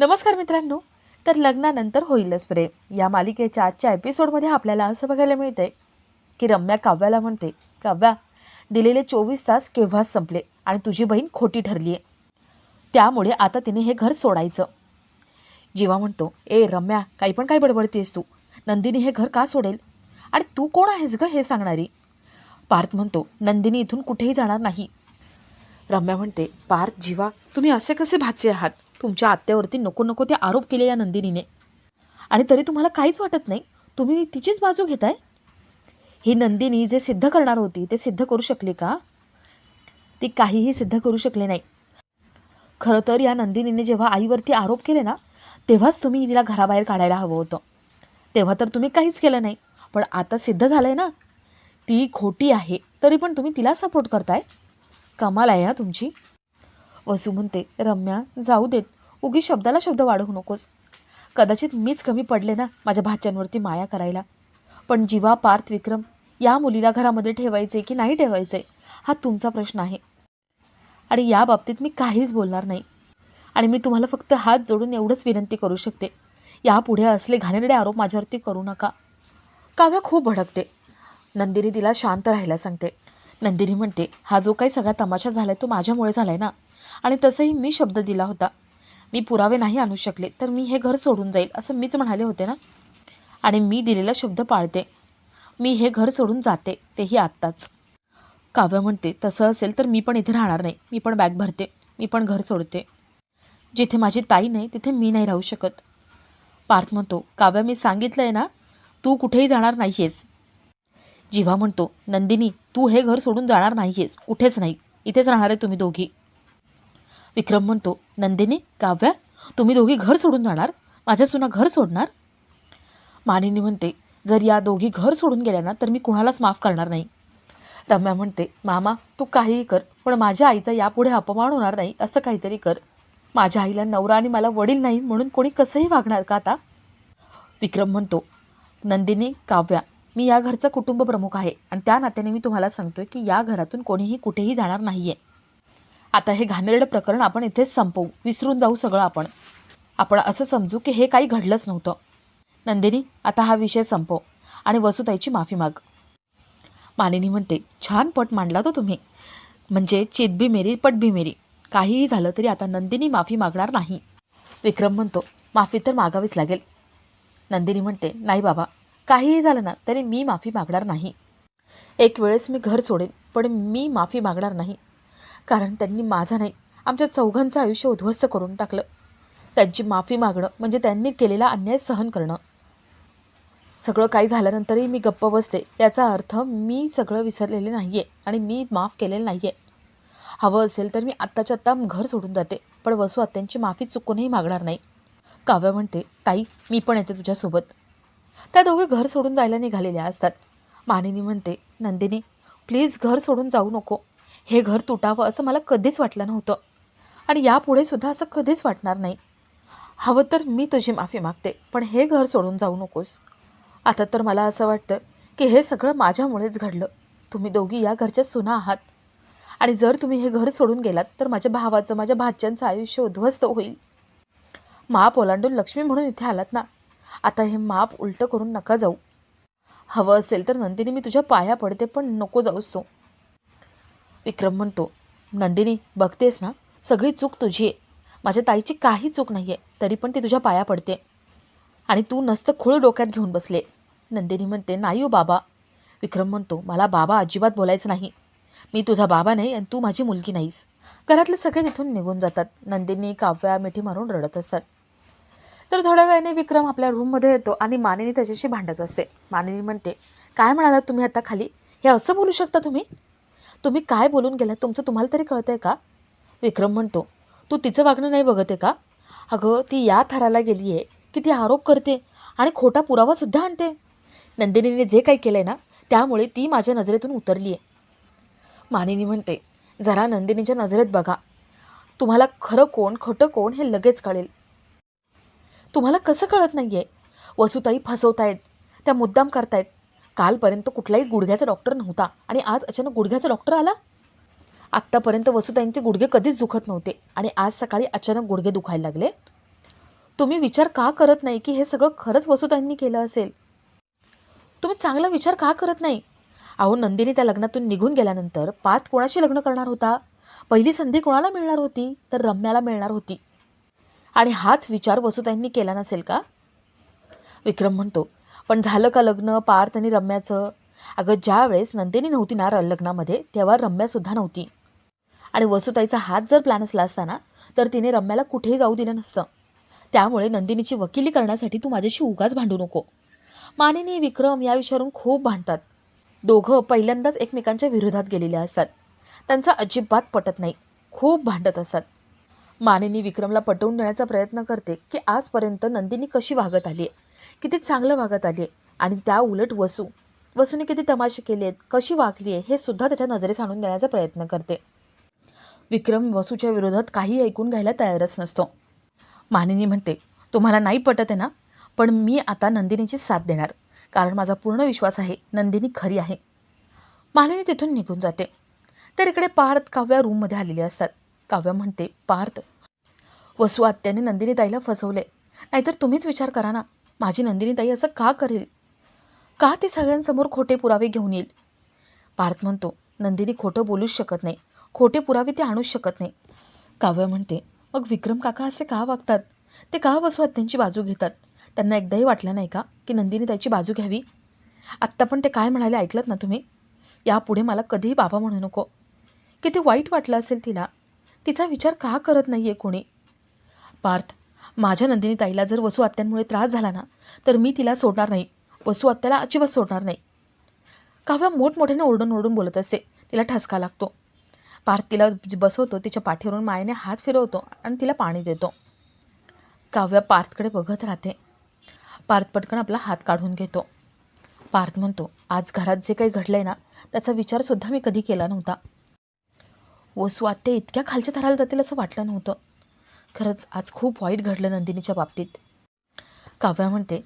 नमस्कार मित्रांनो. तर लग्नानंतर होईलच प्रेम. या मालिकेच्या आजच्या एपिसोडमध्ये आपल्याला असं बघायला मिळतंय की रम्या काव्याला म्हणते काव्या दिलेले चोवीस तास केव्हाच संपले आणि तुझी बहीण खोटी ठरली आहे त्यामुळे आता तिने हे घर सोडायचं. जीवा म्हणतो ए रम्या काही पण काय बडबडतेस तू. नंदिनी हे घर का सोडेल? आणि तू कोण आहेस गं हे सांगणारी? पार्थ म्हणतो नंदिनी इथून कुठेही जाणार नाही. रम्या म्हणते पार्थ जीवा तुम्ही असे कसे भाचे आहात? तुमच्या आत्यावरती नको नको ते आरोप केले या नंदिनीने. आणि तरी तुम्हाला काहीच वाटत नाही तुम्ही तिचीच बाजू घेताय? ही नंदिनी जे सिद्ध करणार होती ते सिद्ध करू शकली का? ती काहीही सिद्ध करू शकले नाही. खरं तर या नंदिनीने जेव्हा आईवरती आरोप केले ना तेव्हाच तुम्ही तिला घराबाहेर काढायला हवं होतं. तेव्हा तर तुम्ही काहीच केलं नाही पण आता सिद्ध झालं आहे ना. ती खोटी आहे तरी पण तुम्ही तिला सपोर्ट करताय? कमाल आहे हा तुमची. वसू म्हणते रम्या जाऊ देत. उगी शब्दाला शब्द वाढवू नकोस. कदाचित मीच कमी पडले ना माझ्या भाच्यांवरती माया करायला. पण जीवा पार्थ विक्रम या मुलीला घरामध्ये ठेवायचे की नाही ठेवायचे हा तुमचा प्रश्न आहे. आणि या बाबतीत मी काहीच बोलणार नाही. आणि मी तुम्हाला फक्त हात जोडून एवढंच विनंती करू शकते. यापुढे असले घाणेरडे आरोप माझ्यावरती करू नका. काव्या खूप भडकते. नंदिनी तिला शांत राहायला सांगते. नंदिनी म्हणते हा जो काही सगळा तमाशा झालाय तो माझ्यामुळे झालाय ना? आणि तसंही मी शब्द दिला होता. मी पुरावे नाही आणू शकले तर मी हे घर सोडून जाईल असं मीच म्हणाले होते ना. आणि मी दिलेला शब्द पाळते. मी हे घर सोडून जाते तेही आत्ताच. काव्य म्हणते तसं असेल तर मी पण इथे राहणार नाही मी पण बॅग भरते मी पण घर सोडते. जिथे माझी ताई नाही तिथे मी नाही राहू शकत. पार्थ म्हणतो काव्य मी सांगितलं आहे ना तू कुठेही जाणार नाही आहेस जिव्हा म्हणतो नंदिनी तू हे घर सोडून जाणार नाही आहेस कुठेच नाही इथेच राहणार आहे तुम्ही दोघी. विक्रम म्हणतो नंदिनी काव्या तुम्ही दोघी घर सोडून जाणार? माझ्या सुना घर सोडणार? मानिनी म्हणते जर या दोघी घर सोडून गेल्या ना तर मी कुणालाच माफ करणार नाही. रम्या म्हणते मामा तू काहीही कर पण माझ्या आईचा यापुढे अपमान होणार नाही असं काहीतरी कर. माझ्या आईला नवरा आणि मला वडील नाही म्हणून कोणी कसंही वागणार का आता? विक्रम म्हणतो नंदिनी काव्या मी या घरचा कुटुंब प्रमुख आहे आणि त्या नात्याने मी तुम्हाला सांगतोय की या घरातून कोणीही कुठेही जाणार नाही आहे आता हे घाणेरडं प्रकरण आपण इथेच संपवू. विसरून जाऊ सगळं आपण. आपण असं समजू की हे काही घडलंच नव्हतं. नंदिनी आता हा विषय संपव आणि वसुताईची माफी माग. मानिनी म्हणते छान पट मांडला तो तुम्ही. म्हणजे चित भी मेरी पट भी मेरी. काहीही झालं तरी आता नंदिनी माफी मागणार नाही. विक्रम म्हणतो माफी तर मागावीच लागेल. नंदिनी म्हणते नाही बाबा काहीही झालं ना तरी मी माफी मागणार नाही. एक वेळेस मी घर सोडेन पण मी माफी मागणार नाही. कारण त्यांनी माझं नाही आमच्या चौघांचं आयुष्य उद्ध्वस्त करून टाकलं. त्यांची माफी मागणं म्हणजे त्यांनी केलेला अन्याय सहन करणं. सगळं काही झाल्यानंतरही मी गप्प बसते याचा अर्थ मी सगळं विसरलेले नाही आहे आणि मी माफ केलेलं नाही आहे हवं असेल तर मी आत्ताच्या आत्ता घर सोडून जाते पण वसू आत्यांची माफी चुकूनही मागणार नाही. काव्य म्हणते ताई मी पण येते तुझ्यासोबत. त्या दोघे घर सोडून जायला निघालेल्या असतात. मानिनी म्हणते नंदिनी प्लीज घर सोडून जाऊ नको. हे घर तुटावं असं मला कधीच वाटलं नव्हतं. आणि यापुढे सुद्धा असं कधीच वाटणार नाही. हवं तर मी तुझी माफी मागते पण हे घर सोडून जाऊ नकोस. आता तर मला असं वाटतं की हे सगळं माझ्यामुळेच घडलं. तुम्ही दोघी या घरच्या सुना आहात. आणि जर तुम्ही हे घर सोडून गेलात तर माझ्या भावाचं माझ्या भाच्यांचं आयुष्य उद्ध्वस्त होईल. माप ओलांडून लक्ष्मी म्हणून इथे आलात ना? आता हे माप उलटं करून नका जाऊ. हवं असेल तर नंदिनी मी तुझ्या पाया पडते पण नको जाऊस तू. विक्रम म्हणतो नंदिनी बघतेस ना? सगळी चूक तुझी आहे. माझ्या ताईची काही चूक नाही आहे तरी पण ती तुझ्या पाया पडते. आणि तू नसतं खूळ डोक्यात घेऊन बसले. नंदिनी म्हणते नाही हो बाबा. विक्रम म्हणतो मला बाबा अजिबात बोलायचं नाही. मी तुझा बाबा नाही आणि तू माझी मुलगी नाहीस. घरातले सगळे तिथून निघून जातात. नंदिनी काव्या मिठी मारून रडत असतात. तर थोड्या वेळाने विक्रम आपल्या रूममध्ये येतो आणि मानिनी त्याच्याशी भांडत असते. मानिनी म्हणते काय म्हणालात तुम्ही आता खाली? हे असं बोलू शकता तुम्ही? तुम्ही काय बोलून गेलात तुमचं तुम्हाला तरी कळतंय का? विक्रम म्हणतो तू तिचं वागणं नाही बघत आहे का? अगं ती या थराला गेली आहे की ती आरोप करते आणि खोटा पुरावासुद्धा आणते. नंदिनीने जे काही केलं आहे ना त्यामुळे ती माझ्या नजरेतून उतरली आहे मानिनी म्हणते जरा नंदिनीच्या नजरेत बघा. तुम्हाला खरं कोण खोटं कोण हे लगेच कळेल. तुम्हाला कसं कळत नाही आहे वसुताई फसवतायत त्या मुद्दाम करतायत. कालपर्यंत कुठलाही गुडघ्याचा डॉक्टर नव्हता. आणि आज अचानक गुडघ्याचा डॉक्टर आला? आत्तापर्यंत वसुताईंचे गुडघे कधीच दुखत नव्हते. आणि आज सकाळी अचानक गुडघे दुखायला लागले. तुम्ही विचार का करत नाही की हे सगळं खरंच वसुताईंनी केलं असेल? तुम्ही चांगला विचार का करत नाही? अहो नंदिनी त्या लग्नातून निघून गेल्यानंतर पात कोणाशी लग्न करणार होता? पहिली संधी कोणाला मिळणार होती? तर रम्याला मिळणार होती. आणि हाच विचार वसुताईंनी केला नसेल का? विक्रम म्हणतो पण झालं का लग्न? पार्थ आणि रम्याचं? अगं ज्या वेळेस नंदिनी नव्हती ना र- लग्नामध्ये तेव्हा रम्यासुद्धा नव्हती. आणि वसुताईचा हात जर प्लॅन असला असताना तर तिने रम्याला कुठेही जाऊ दिलं नसतं. त्यामुळे नंदिनीची वकिली करण्यासाठी तू माझ्याशी उगाच भांडू नको. मानिनी विक्रम या विषयावरून खूप भांडतात. दोघं पहिल्यांदाच एकमेकांच्या विरोधात गेलेले असतात. त्यांचा अजिबात पटत नाही. खूप भांडत असतात. मानिनी विक्रमला पटवून देण्याचा प्रयत्न करते की आजपर्यंत नंदिनी कशी वागत आली आहे किती चांगलं वागत आली आणि त्या उलट वसू. वसूने किती तमाशे केले आहेत कशी वागली आहे हे सुद्धा त्याच्या नजरेस आणून देण्याचा प्रयत्न करते. विक्रम वसूच्या विरोधात काही ऐकून घ्यायला तयारच नसतो. मानिनी म्हणते तुम्हाला नाही पटत आहे ना? पण मी आता नंदिनीची साथ देणार. कारण माझा पूर्ण विश्वास आहे नंदिनी खरी आहे. मालिनी तिथून निघून जाते. तर इकडे पार्थ काव्या रूममध्ये आलेले असतात. काव्या म्हणते पार्थ. वसू आत्याने नंदिनी ताईला फसवले. नाहीतर तुम्हीच विचार करा ना. माझी नंदिनी ताई असं का करेल? का ती सगळ्यांसमोर खोटे पुरावे घेऊन येईल? पार्थ म्हणतो नंदिनी खोटं बोलूच शकत नाही. खोटे पुरावे ते आणूच शकत नाही. काव्य म्हणते मग विक्रम काका असे का वागतात? ते का वसू त्यांची बाजू घेतात? त्यांना एकदाही वाटलं नाही का की नंदिनी त्याची बाजू घ्यावी? आत्ता पण ते काय म्हणाले ऐकलत ना तुम्ही? यापुढे मला कधीही बाबा म्हणू नको. किती वाईट वाटलं असेल तिला. तिचा विचार का करत नाही आहे कोणी? पार्थ माझ्या नंदिनी ताईला जर वसू आत्यांमुळे त्रास झाला ना तर मी तिला सोडणार नाही. वसू आत्याला अजिबात सोडणार नाही. काव्या मोठमोठ्याने ओरडून ओरडून बोलत असते. तिला ठसका लागतो. पार्थ तिला बसवतो तिच्या पाठीवरून मायेने हात फिरवतो आणि तिला पाणी देतो. काव्या पार्थकडे बघत राहते. पार्थ पटकन आपला हात काढून घेतो. पार्थ म्हणतो आज घरात जे काही घडलंय ना त्याचा विचारसुद्धा मी कधी केला नव्हता. वसू आत्या इतक्या खालच्या थराला जातील असं वाटलं नव्हतं. खरंच आज खूप वाईट घडलं नंदिनीच्या बाबतीत. काव्या म्हणते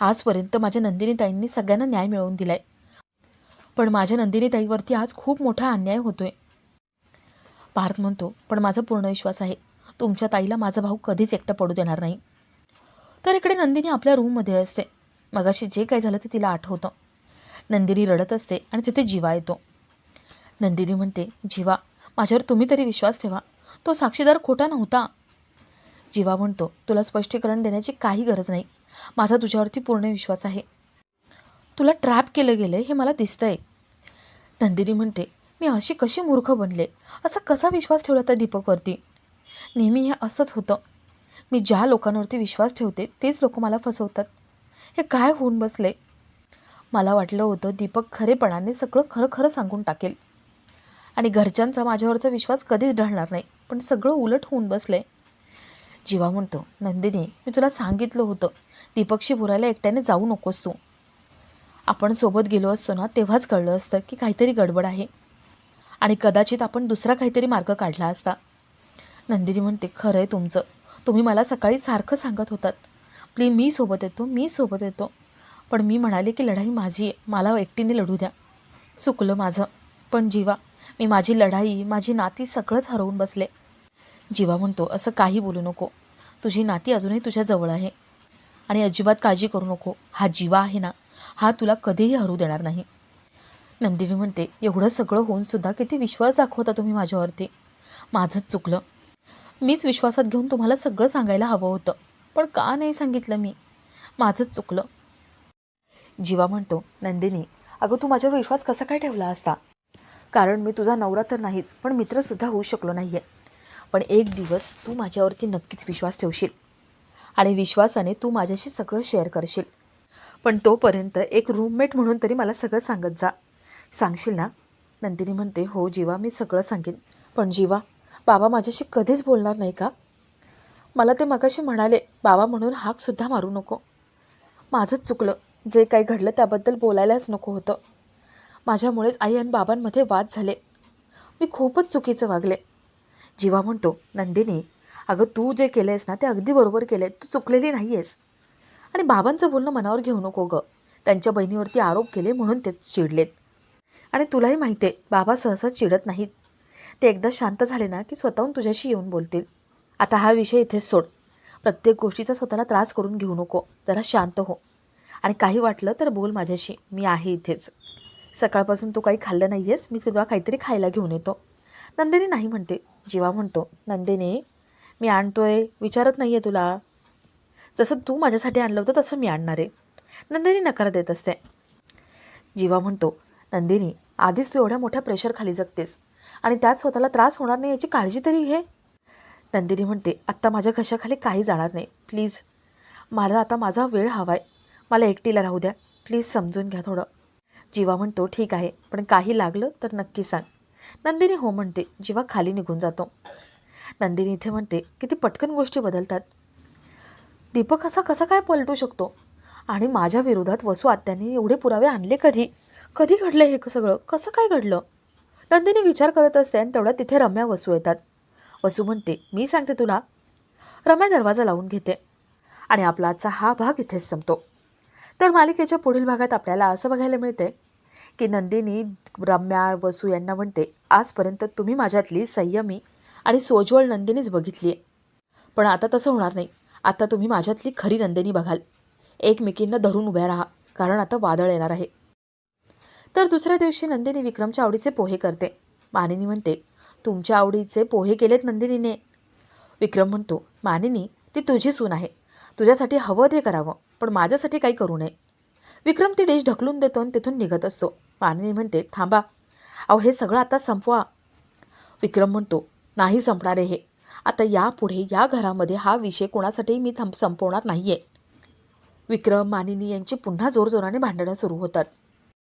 आजपर्यंत माझ्या नंदिनीताईंनी सगळ्यांना न्याय मिळवून दिलाय. पण माझ्या नंदिनीताईवरती आज खूप मोठा अन्याय होतोय. पार्थ म्हणतो पण माझा पूर्ण विश्वास आहे. तुमच्या ताईला माझा भाऊ कधीच एकटा पडू देणार नाही. तर इकडे नंदिनी आपल्या रूममध्ये असते. मगाशी जे काही झालं ते तिला आठवतं. नंदिनी रडत असते आणि तिथे जीवा येतो. नंदिनी म्हणते जीवा माझ्यावर तुम्ही तरी विश्वास ठेवा. तो साक्षीदार खोटा नव्हता. जीवा म्हणतो तुला स्पष्टीकरण देण्याची काही गरज नाही. माझा तुझ्यावरती पूर्ण विश्वास आहे. तुला ट्रॅप केलं गेलं हे मला दिसतंय. नंदिनी म्हणते मी अशी कशी मूर्ख बनले? असा कसा विश्वास ठेवला त्या दीपकवरती? नेहमी हे असंच होतं. मी ज्या लोकांवरती विश्वास ठेवते तेच लोक मला फसवतात. हे काय होऊन बसले? मला वाटलं होतं दीपक खरेपणाने सगळं खरं खरं सांगून टाकेल. आणि घरच्यांचा माझ्यावरचा विश्वास कधीच ढळणार नाही पण सगळं उलट होऊन बसले. जीवा म्हणतो नंदिनी मी तुला सांगितलं होतं दीपकशी बोलायला एकट्याने जाऊ नकोस तू. आपण सोबत गेलो असतो ना तेव्हाच कळलं असतं की काहीतरी गडबड आहे. आणि कदाचित आपण दुसरा काहीतरी मार्ग काढला असता. नंदिनी म्हणते खरं आहे तुमचं. तुम्ही मला सकाळी सारखं सांगत होतात. प्लीज मी सोबत येतो मी सोबत येतो. पण मी म्हणाले की लढाई माझी आहे. मला एकटीने लढू द्या. चुकलं माझं. पण जीवा मी माझी लढाई माझी नाती सगळंच हरवून बसले. जीवा म्हणतो असं काही बोलू नको. तुझी नाती अजूनही तुझ्या जवळ आहे. आणि अजिबात काळजी करू नको. हा जीवा आहे ना हा तुला कधीही हरू देणार नाही. नंदिनी म्हणते एवढं सगळं होऊन सुद्धा किती विश्वास दाखवता तुम्ही माझ्यावरती. माझंच चुकलं. मीच विश्वासात घेऊन तुम्हाला सगळं सांगायला हवं होतं पण का नाही सांगितलं मी? माझंच चुकलं. जीवा म्हणतो नंदिनी अगं तू माझ्यावर विश्वास कसा काय ठेवला असता? कारण मी तुझा नवरा तर नाहीच पण मित्रसुद्धा होऊ शकलो नाही आहे पण एक दिवस तू माझ्यावरती नक्कीच विश्वास ठेवशील. आणि विश्वासाने तू माझ्याशी सगळं शेअर करशील. पण तोपर्यंत एक रूममेट म्हणून तरी मला सगळं सांगत जा. सांगशील ना? नंदिनी म्हणते हो जीवा मी सगळं सांगेन. पण जीवा बाबा माझ्याशी कधीच बोलणार नाही का? मला ते मगाशी म्हणाले बाबा म्हणून हाकसुद्धा मारू नको. माझंच चुकलं. जे काही घडलं त्याबद्दल बोलायलाच नको होतं. माझ्यामुळेच आई आणि बाबांमध्ये वाद झाले. मी खूपच चुकीचं वागले. जीवा म्हणतो नंदिनी अगं तू जे केलं आहेस ना ते अगदी बरोबर केलं आहे तू चुकलेली नाही आहेस आणि बाबांचं बोलणं मनावर घेऊ नको गं. त्यांच्या बहिणीवरती आरोप केले म्हणून तेच चिडलेत. आणि तुलाही माहिती आहे बाबा सहसा चिडत नाहीत. ते एकदा शांत झाले ना की स्वतःहून तुझ्याशी येऊन बोलतील. आता हा विषय इथेच सोड. प्रत्येक गोष्टीचा स्वतःला त्रास करून घेऊ नको. जरा शांत हो. आणि काही वाटलं तर बोल माझ्याशी. मी आहे इथेच. सकाळपासून तू काही खाल्लं नाही आहेस मी तुला काहीतरी खायला घेऊन येतो. नंदिनी नाही म्हणते. जीवा म्हणतो नंदिनी मी आणतोय विचारत नाही आहे तुला. जसं तू माझ्यासाठी आणलं होतं तसं मी आणणार आहे. नंदिनी नकार देत असते. जीवा म्हणतो नंदिनी आधीच तू एवढ्या मोठ्या प्रेशरखाली जगतेस आणि त्यात स्वतःला त्रास होणार नाही याची काळजी तरी घे. नंदिनी म्हणते आत्ता माझ्या घशाखाली काही जाणार नाही. प्लीज मला आता माझा वेळ हवा आहे मला एकटीला राहू द्या. प्लीज समजून घ्या थोडं. जीवा म्हणतो ठीक आहे पण काही लागलं तर नक्की सांग. नंदिनी हो म्हणते जेव्हा खाली निघून जातो. नंदिनी इथे म्हणते किती पटकन गोष्टी बदलतात. दीपक असा कसा काय पलटू शकतो? आणि माझ्या विरोधात वसू आत्यांनी एवढे पुरावे आणले कधी? कधी घडलं हे सगळं? कसं काय घडलं? नंदिनी विचार करत असते आणि तेवढ्या तिथे रम्या वसू येतात. वसू म्हणते मी सांगते तुला. रम्या दरवाजा लावून घेते आणि आपला आजचा हा भाग इथेच संपतो. तर मालिकेच्या पुढील भागात आपल्याला असं बघायला मिळते की नंदिनी रम्या वसू यांना म्हणते आजपर्यंत तुम्ही माझ्यातली संयमी आणि सोज्वळ नंदिनीच बघितली आहे पण आता तसं होणार नाही. आता तुम्ही माझ्यातली खरी नंदिनी बघाल. एकमेकींना धरून उभ्या राहा कारण आता वादळ येणार आहे. तर दुसऱ्या दिवशी नंदिनी विक्रमच्या आवडीचे पोहे करते. मानिनी म्हणते तुमच्या आवडीचे पोहे केलेत नंदिनीने. विक्रम म्हणतो मानिनी ती तुझी सून आहे. तुझ्यासाठी हवं ते करावं पण माझ्यासाठी काही करू नये. विक्रम ती डिश ढकलून देतो आणि तिथून निघत असतो. मानिनी म्हणते थांबा. अहो हे सगळं आता संपवा. विक्रम म्हणतो नाही संपणार आहे हे. आता यापुढे या घरामध्ये हा विषय कोणासाठी मी थंप संपवणार नाही आहे विक्रम मानिनी यांची पुन्हा जोरजोराने भांडणं सुरू होतात.